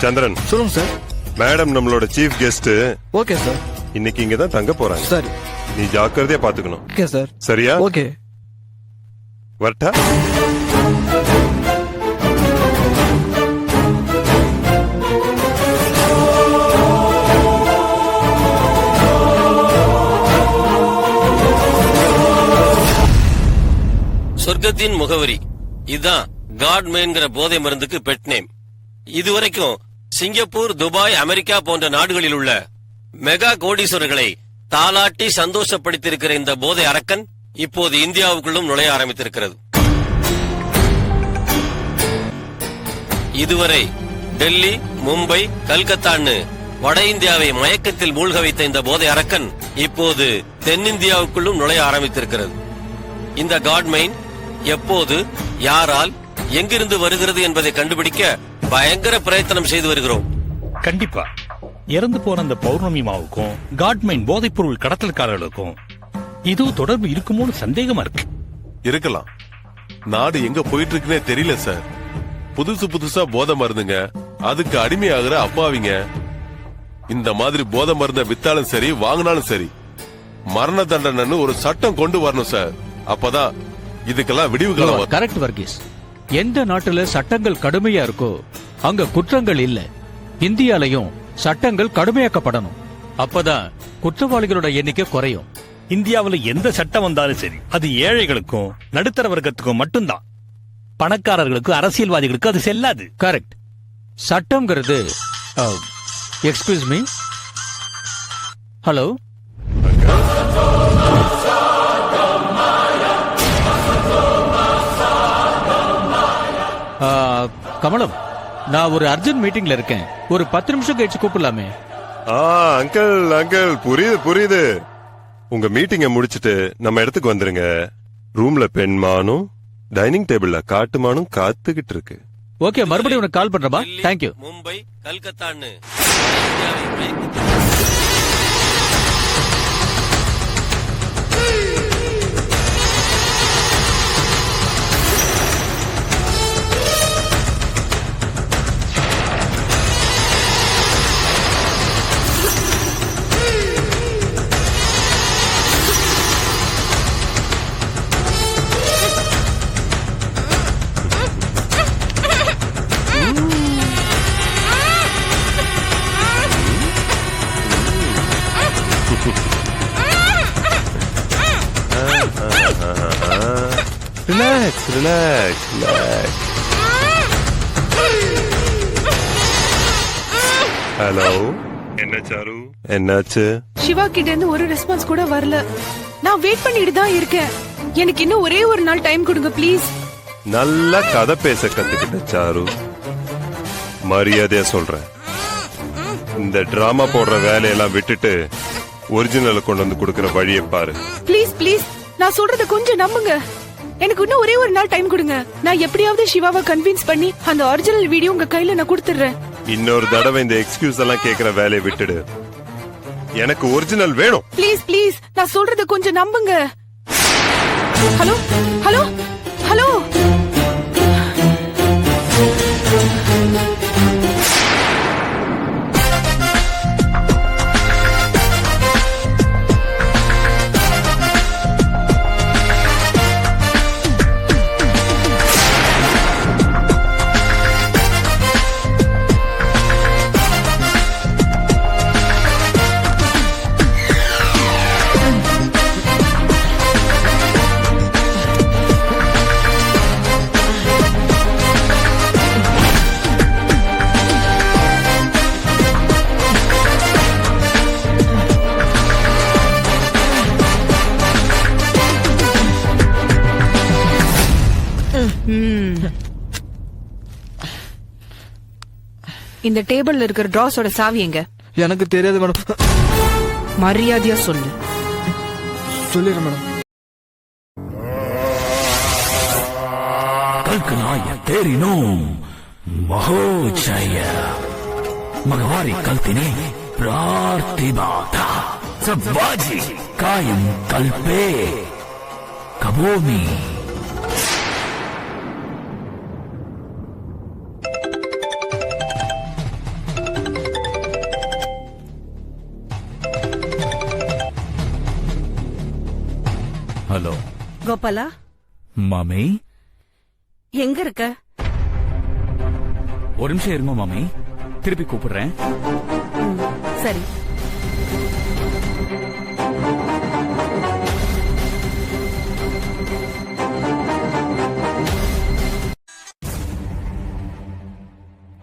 சந்திரன். சொல்லுங்க sir. Madam நம்மளோட chief guest okay sir. இன்னைக்கு இங்க தான் தங்க போறாங்க. சரி. நீ ஜாக்கிரதையா பாத்துக்கணும். Okay sir. சரியா? ஓகே. வரட்டா? சொர்க்கத்தின் முகவரி. இதுதான் காட்மேன்கிற போதை மருந்துக்கு பெட் நேம் இதுவரைக்கும் சிங்கப்பூர் துபாய் அமெரிக்கா போன்ற நாடுகளில் உள்ள மெகா கோடீஸ்வரர்களை தாலாட்டி சந்தோஷப்படுத்தியிருக்கிற இந்த போதை அரக்கன் இப்போது இந்தியாவுக்குள்ளும் நுழைய ஆரம்பித்திருக்கிறது. இதுவரை டெல்லி மும்பை கல்கத்தான்னு வட இந்தியாவை மயக்கத்தில் மூழ்க வைத்த இந்த போதை அரக்கன் இப்போது தென்னிந்தியாவுக்குள்ளும் நுழைய ஆரம்பித்திருக்கிறது. இந்த காட்மைன் எப்போது யாரால் எங்கிருந்து வருகிறது என்பதை கண்டுபிடிக்க பயங்கர பிரயத்தனம் செய்து வருகிறோம். கண்டிப்பா. இறந்து போன அந்த பௌர்ணமி மாவுக்கும் காட்மைன் போதைப் பொருள் கடத்தல்காரர்களுக்கும் இது தொடர்பு இருக்குமோன்னு சந்தேகமா இருக்கு. இருக்கலாம். நாடு எங்க போயிட்டு இருக்குன்னே தெரியல சார். புதுசு புதுசா போதை மருந்துங்க. அதுக்கு அடிமையாகிற அப்பாவிங்க. இந்த மாதிரி போதை மருந்த வித்தாலும் சரி வாங்கினாலும் சரி மரண தண்டனைன்னு ஒரு சட்டம் கொண்டு வரணும் சார். அப்பதான் இதுக்கெல்லாம் விடிவு காலம். கரெக்ட் வர்கீஸ் எந்த நாட்டுல சட்டங்கள் கடுமையா இருக்கோ அங்க குற்றங்கள் இல்ல. இந்தியாலயும் சட்டங்கள் கடுமையாக்கப்படணும். அப்பதான் குற்றவாளிகளோட எண்ணிக்கை குறையும். இந்தியாவுல எந்த சட்டம் வந்தாலும் சரி அது ஏழைகளுக்கும் நடுத்தர வர்க்கத்துக்கும் மட்டும்தான். பணக்காரர்களுக்கும் அரசியல்வாதிகளுக்கும் அது செல்லாது. கரெக்ட் சட்டம்ங்கிறது எக்ஸ்கியூஸ் மீ ஹலோ கமலம். நான் ஒரு அர்ஜென்ட் மீட்டிங்ல இருக்கேன். ஒரு பத்து நிமிஷம் கழிச்சு கூப்பிடலாமே. ஆ அங்கிள் அங்கிள் புரியுது புரியுது. உங்க மீட்டிங்க முடிச்சிட்டு நம்ம இடத்துக்கு வந்துருங்க. ரூம்ல பெண்மானும் டைனிங் டேபிள்ல காட்டுமானும் காத்துக்கிட்டு இருக்கு. ஓகே மறுபடியும் உனக்கு கால் பண்றேன் டெல்லி, தேங்க்யூ மும்பை கல்கத்தான்னு. இந்தியாவை ரிலாக்ஸ் ரிலாக்ஸ் ரிலாக்ஸ் ஹலோ என்ன சாரு என்னாச்சு? சிவா கிட்ட இருந்து ஒரு ரெஸ்பான்ஸ் கூட வரல. நான் வெயிட் பண்ணிட்டு தான் இருக்கேன். எனக்கு இன்னும் ஒரே ஒரு நாள் டைம் கொடுங்க ப்ளீஸ் நல்லா கதை பேச கத்துக்கிட்ட சாரு. மரியாதையா சொல்றேன். இந்த டிராமா போடுற வேலையெல்லாம் விட்டுட்டு ஒரிஜினலை கொண்டு வந்து கொடுக்கிற வழியை பாரு. ப்ளீஸ் ப்ளீஸ் நான் சொல்றத கொஞ்சம் நம்புங்க. எனக்கு இன்னும் ஒரே ஒரு நாள் டைம் கொடுங்க. நான் எப்படியாவது சிவாவை கன்வின்ஸ் பண்ணி அந்த ஒரிஜினல் வீடியோ உங்க கையில நான் கொடுத்துறேன் இன்னொரு தடவை இந்த எக்ஸ்கியூஸ் எல்லாம் கேக்குற வேலையை விட்டுடு. எனக்கு ஒரிஜினல் வேணும். ப்ளீஸ் ப்ளீஸ் நான் சொல்றத கொஞ்சம் நம்புங்க. ஹலோ ஹலோ ஹலோ இந்த டேபிள்ல இருக்கிற டிராஸோட சாவி எங்க? எனக்கு தெரியாது மேடம். மரியாதையா சொல்லு. சொல்லிடுறேன் மேடம். கல்கனாய தேரினோம் மகோச்சய. மகவாரி கல்தினே காயம் கல்பே. கபோமி. கோபாலா மாமி? எங்க இருக்க? ஒரு நிமிஷம் இருங்க மாமி. திருப்பி கூப்பிடுறேன். சரி.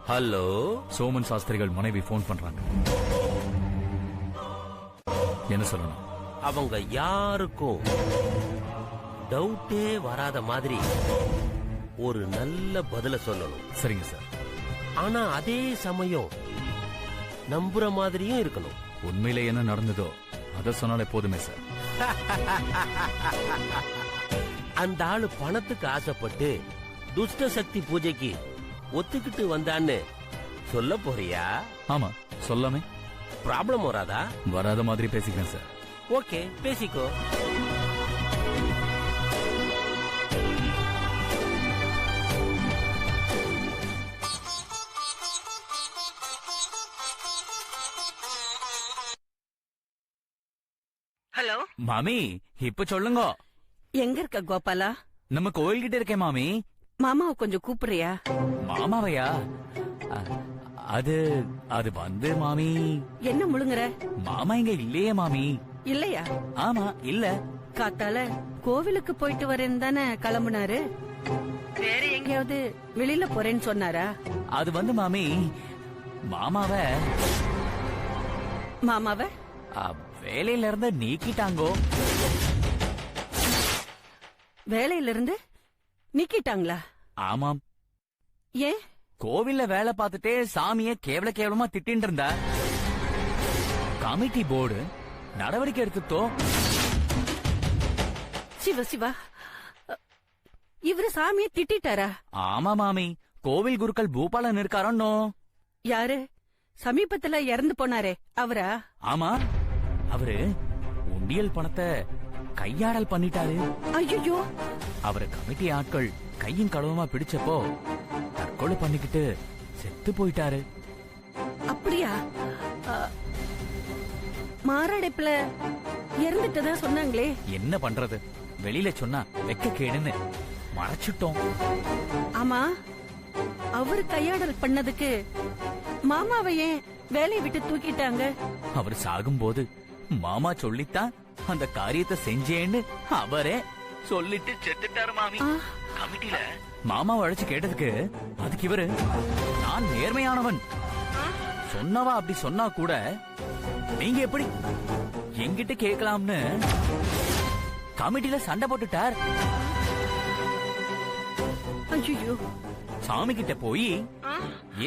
ஹலோ? சோமன் சாஸ்திரிகள் மனைவி ஃபோன் பண்றாங்க. என்ன சொல்லணும்? அவங்க யாருக்கும் டவுட்டே வராத மாதிரி ஒரு நல்ல பதில சொல்லணும். சரிங்க சார். ஆனா அதே சமயம் நம்புற மாதிரியும் இருக்கணும். உண்மையில என்ன நடந்ததோ அத சொன்னாலே போதுமே சார். அந்த ஆளு பணத்துக்கு ஆசைப்பட்டு துஷ்ட சக்தி பூஜைக்கு ஒத்துக்கிட்டு வந்தான்னு சொல்ல போறியா? ஆமா சொல்லாமே. ப்ராப்ளம் வராதா? வராத மாதிரி பேசிக்கிறேன் சார். ஓகே பேசிக்கோ. மாமி இப்ப சொல்லுங்க. எங்க இருக்க கோபாலா? நம்ம கோயில்கிட்ட இருக்கேன் மாமி. மாமாவை கொஞ்சம் கூப்பிடுறியா? மாமாவையா? அது அது வந்து மாமி. என்ன முழுங்குற? மாமா இங்க இல்லையே மாமி. இல்லையா? ஆமா இல்ல. காத்தால கோவிலுக்கு போயிட்டு வரேன்னு தானே கிளம்புனாரு? வேற எங்கேயாவது வெளியில போறேன்னு சொன்னாரா? அது வந்து மாமி மாமாவ. மாமாவ? வேலையில இருந்து நீக்கிட்டாங்கோ. வேலையில இருந்து நிக்கிட்டாங்களா? ஆமாம். ஏன்? கோவில்ல வேலை பார்த்துட்டே சாமிய கேவல கேவலமா திட்டின்னு இருந்தா? கமிட்டி போர்டு நடவடிக்கை எடுத்துட்டோ? சிவ சிவா. இவரு சாமியை திட்டிட்டாரா? ஆமா மாமி. கோவில் குருக்கள் பூபாலன் இருக்காரோன்னோ யாரு? சமீபத்துல இறந்து போனாரே அவரா? ஆமா. அவரு உண்டியல் பணத்தை கையாடல் பண்ணிட்டாரு. ஐயோ அவரை கமிட்டி ஆட்கள் கையும் களவுமா பிடிச்சப்போ தற்கொலை பண்ணிக்கிட்டு செத்து போயிட்டாரு. அப்படியா? மாரடைப்புல இறந்துட்டதா சொன்னாங்களே. என்ன பண்றது? வெளியில சொன்னா வெக்க கேடுன்னு மறைச்சிட்டோம். ஆமா அவர் கையாடல் பண்ணதுக்கு மாமாவை ஏன் வேலையை விட்டு தூக்கிட்டாங்க? அவர் சாகும்போது மாமா சொல்லித்தான் அந்த காரியத்தை செஞ்சேன்னு அவரே சொல்லிட்டு செத்துட்டாரு மாமி. கமிட்டில மாமாவை அழைச்சு கேட்டதுக்கு அதுக்கு இவரு நான் நேர்மையானவன். சொன்னவா அப்படி சொன்னா கூட நீங்க எப்படி என்கிட்ட கேட்கலாம்னு கமிட்டில சண்டை போட்டுட்டார். சாமி கிட்ட போய்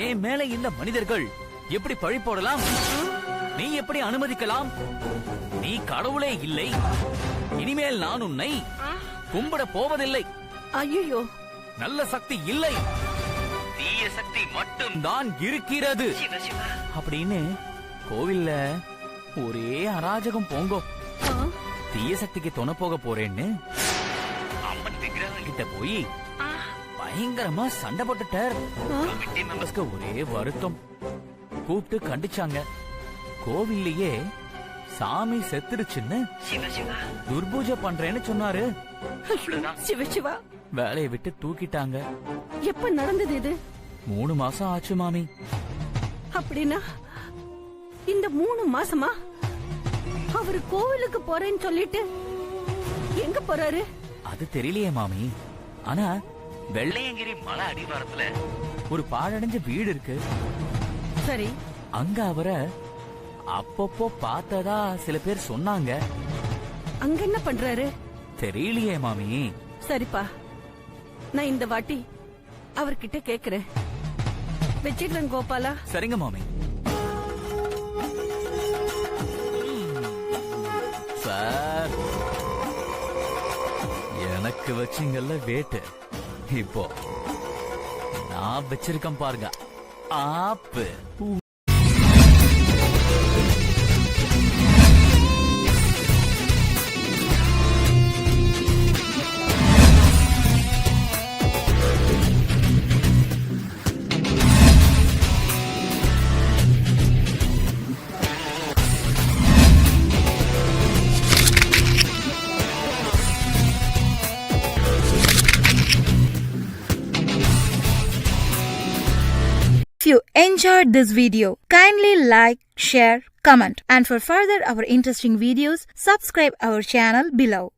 என் மேல இந்த மனிதர்கள் எப்படி பழி போடலாம்? நீ எப்படி அனுமதிக்கலாம்? நீ கடவுளே இல்லை. இனிமேல் நான் உன்னை கும்பிட போவதில்லை. ஐயோ நல்ல சக்தி இல்லை. தீய சக்தி மட்டும். தான் இருக்கிறது. அப்படின்னு கோவில்ல ஒரே அராஜகம் போங்கோ. தீய சக்திக்கு துணை போக போறேன்னு அம்மன் விக்கிரகம். கிட்ட போய் பயங்கரமா சண்டை போட்டுட்டார். ஒரே வருத்தம். கூப்பிட்டு கண்டிச்சாங்க. கோவில்லையே சாமி செத்துருச்சுன்னு துர்பூஜை பண்றேன்னு சொன்னாரு. சிவ சிவா. வேலையை விட்டு தூக்கிட்டாங்க. எப்ப நடந்தது இது? மூணு மாசம் ஆச்சு மாமி. அப்படின்னா இந்த மூணு மாசமா? அவரு கோவிலுக்கு போறேன்னு சொல்லிட்டு எங்க போறாரு? அது தெரியலையே மாமி. ஆனா வெள்ளையங்கிரி மலை அடிவாரத்துல ஒரு பாழடைஞ்ச வீடு இருக்கு. சரி. அங்க அவரை அப்பப்போ பார்த்ததா சில பேர் சொன்னாங்க. அங்க என்ன பண்றாரு? தெரியலையே மாமி. சரிப்பா. நான் இந்த வாட்டி அவர்கிட்ட கேக்குறேன். வச்சிடுறேன் கோபாலா. சரிங்க மாமி. சார் எனக்கு வச்சிங்கல்ல வேட்டு. இப்போ நான் வச்சிருக்கேன் பாருங்க ஆப்பு. Enjoyed this video, kindly like, share, comment and for further our interesting videos, subscribe our channel below.